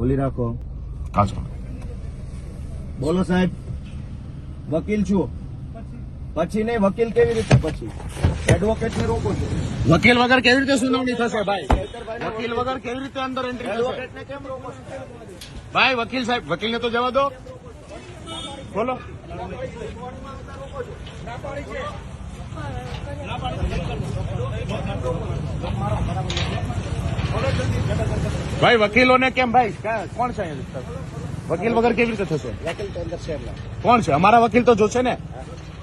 ખોલી રાખો. કાચો. બોલો સાહેબ વકીલ છું. પછી નહીં વકીલ કેવી રીતે પછી? એડવોકેટ ને રોકો છો. વકીલ વગર કેવી રીતે સુનાવણી થશે ભાઈ? વકીલ વગર કેવી રીતે અંદર એન્ટ્રી એડવોકેટ ને કેમ રોકો છો? ભાઈ વકીલ સાહેબ વકીલને તો જવા દો. બોલો. ભાઈ વકીલોને કેમ ભાઈ? કોણ છે વકીલ વગર કેવી રીતે થશે? વકીલ તો અંદર છે કોણ છે? અમારા વકીલ તો જોશે ને?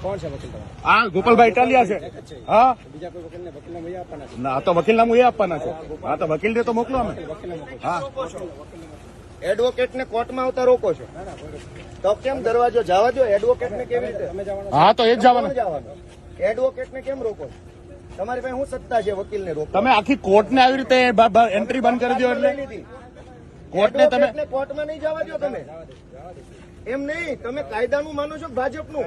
કોણ છે વકીલ હા ગોપાલભાઈ ઇટાલિયા છે. હા બીજા કોઈ વકીલને વકીલના મૈયા આપવાના છે? ના તો વકીલ નામું એ આપવાના છે. હા તો વકીલ તો મોકલો અમે. હા. એડવોકેટ ને કોર્ટમાં આવતા રોકો છો? તો કેમ દરવાજો જવા દો એડવોકેટ ને કેવી રીતે? હા તો એ જ જવાના. જવાનું? એડવોકેટ ને કેમ રોકો છો? તમારી પાસે શું સત્તા છે વકીલ ને રોકો તમે આખી કોર્ટને આવી રીતે એન્ટ્રી બંધ કરી દો એટલે? કોર્ટને તમે એડવોકેટને કોર્ટમાં નહીં જવા દો તમે. એમ નહીં તમે કાયદાનું માનો છો કે ભાજપનું?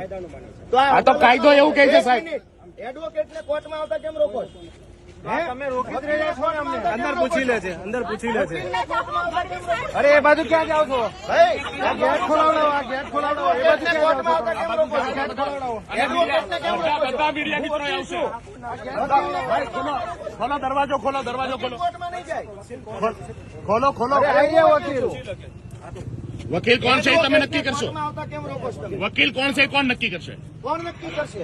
તો આ તો કાયદો એવું કહે છે, સાહેબ. એડવોકેટ ને કોર્ટમાં આવતા કેમ રોકો છો? અંદર પૂછી લે છે અંદર પૂછી લે છે? અરે એ બાજુ ક્યાં જાવ છો? ગેટ ખોલાવડાવો આ ગેટ ખોલાવડાવો એ બાજુ ખોલો ખોલો દરવાજો ખોલો દરવાજો ખોલો. ખોલો ખોલો. વકીલ. વકીલ કોણ છે તમે નક્કી કરશો? કોર્ટમાં આવતા કેમ રોકો છો તમે? વકીલ કોણ છે કોણ નક્કી કરશે? કોણ નક્કી કરશે?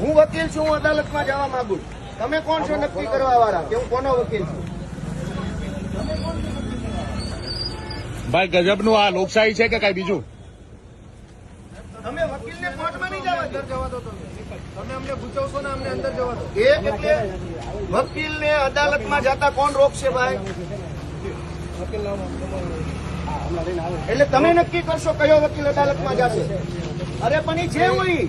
હું વકીલ છું હું અદાલતમાં જવા માંગુ છું. તમે કોણ છો નક્કી કરવા વાળા? કે હું કોનો વકીલ છું? ભાઈ ગજબનું આ લોકશાહી છે કે કઈ બીજું? તમે વકીલને કોર્ટમાં નહીં જવા અંદર જવા દો તમે. તમે અમને પૂછવશો ને અમને અંદર જવા દો. એ એટલે વકીલને અદાલતમાં જતા કોણ રોકશે ભાઈ? એટલે તમે નક્કી કરશો કયો વકીલ અદાલતમાં જશે? અરે પણ એ જે હોય ઈ.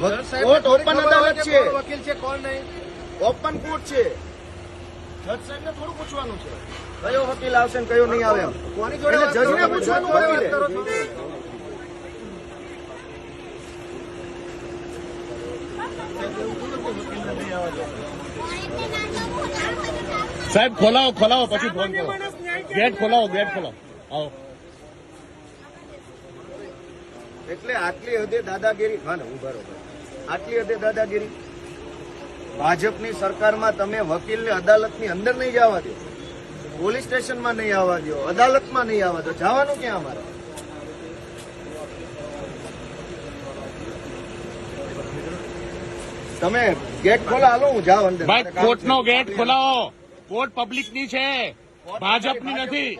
કોર્ટ ઓપન અદાલત છે કોણ વકીલ છે કોણ નહીં ઓપન કોર્ટ છે જજ સાહેબ ને થોડું પૂછવાનું છે કયો વકીલ આવશે ને કયો નહીં આવે એમ. કોની જોડે એટલે વાત કરો જજને છો? પૂછવાનું જોડે વાત વકીલે. કરો છો? સાહેબ ખોલાવો ખોલાવો પછી ફોન કરો ગેટ ખોલાવો ગેટ ખોલાવો આવો એટલે આટલી હદે દાદાગીરી હા ને હું બરોબર આટલી હદે દાદાગીરી. ભાજપની સરકારમાં તમે વકીલને અદાલતની અંદર નહીં જવા દો. પોલીસ સ્ટેશનમાં નહીં આવવા દો. અદાલતમાં નહીં આવવા દો. જવાનું ક્યાં અમારે? તમે ગેટ ખોલા હાલો હું જાઉં અંદર. ભાઈ કોર્ટ નો કોર્ટનો ગેટ ખોલાવો. કોર્ટ પબ્લિકની છે. ભાજપની નથી.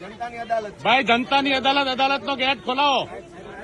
જનતાની અદાલત છે. ભાઈ જનતાની અદાલત અદાલતનો ગેટ ખોલાવો.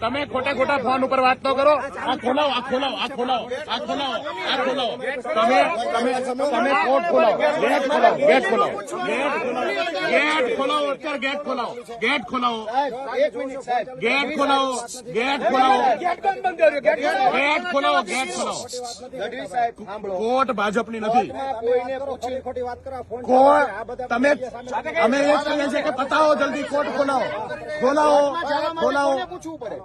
તમે ખોટા ખોટા ફોન ઉપર વાત તો કરો. આ ખોલાવો આ ખોલાવો આ ખોલાવો આ ખોલાવો આ ખોલાવો. તમે તમે તમે કોર્ટ ખોલાવો. ગેટ ખોલાવો ગેટ ખોલાવો. ગેટ ખોલાવો ગેટ ખોલાવો અત્યારે ગેટ ખોલાવો. ગેટ ખોલાવો. સાહેબ એક મિનિટ સાહેબ ગેટ ખોલાવો ગેટ ખોલાવો. ગેટ ખોલાવો ગેટ ખોલાવો. ગઢવી સાહેબ સાંભળો કોર્ટ ભાજપની નથી. કોર્ટમાં કોઈને પૂછ્યું ખોટી વાત કરો ફોન કોર્ટ, તમે, અમે એ જ કહીએ છીએ કે પતાવો જલ્દી, કોર્ટ ખોલાવો. ખોલાવો કોર્ટમાં જવા માટે ખોલાવો. કોને પૂછવું પડે